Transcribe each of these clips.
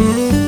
Mm-hmm.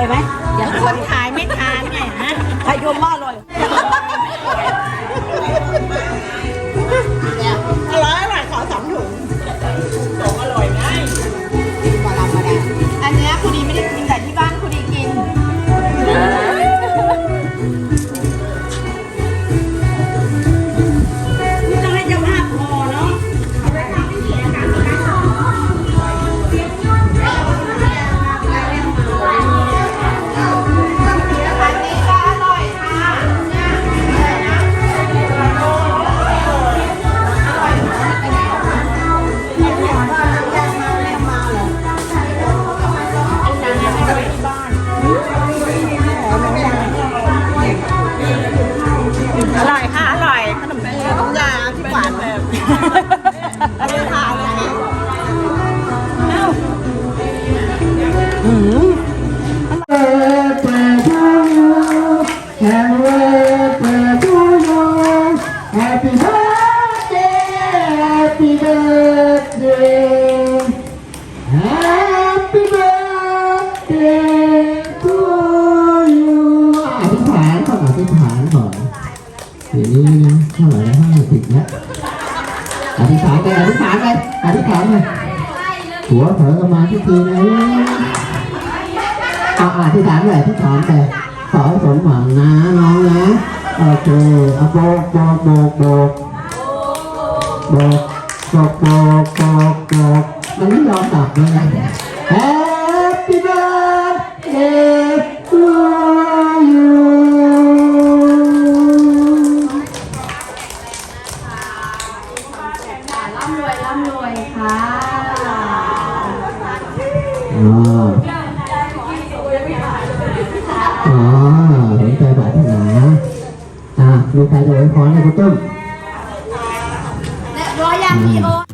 อคะพอไปไหมอย่าคนขายไม่ทานไงฮะใครชมว่าอร่อย happy birthday. Happy birthday to you. อธิษฐานก่อนอธิษฐานก่อนเดี๋ยวนี้นะเท่าไหร่แล้วห้าสิบแล้วอธิษฐานไปอธิษฐานไปอธิษฐานไปหัวเผลอกันมาทุกทีนะ เอาอธิษฐานเลยอธิษฐานไปขอให้สมหวังนะน้องนะโอเคเอาโบกโบกโบกโบกโบ กโบกโบกโบกโบกมันไม่ยอมกลับเลยนะ Happy birthday to you ร่ำรวยร่ำรวยค่ะอ๋ออ๋อสนใจปรารถนาอะมีใครจะไว้พรให้คุณต้มและร้อ 两哦。嗯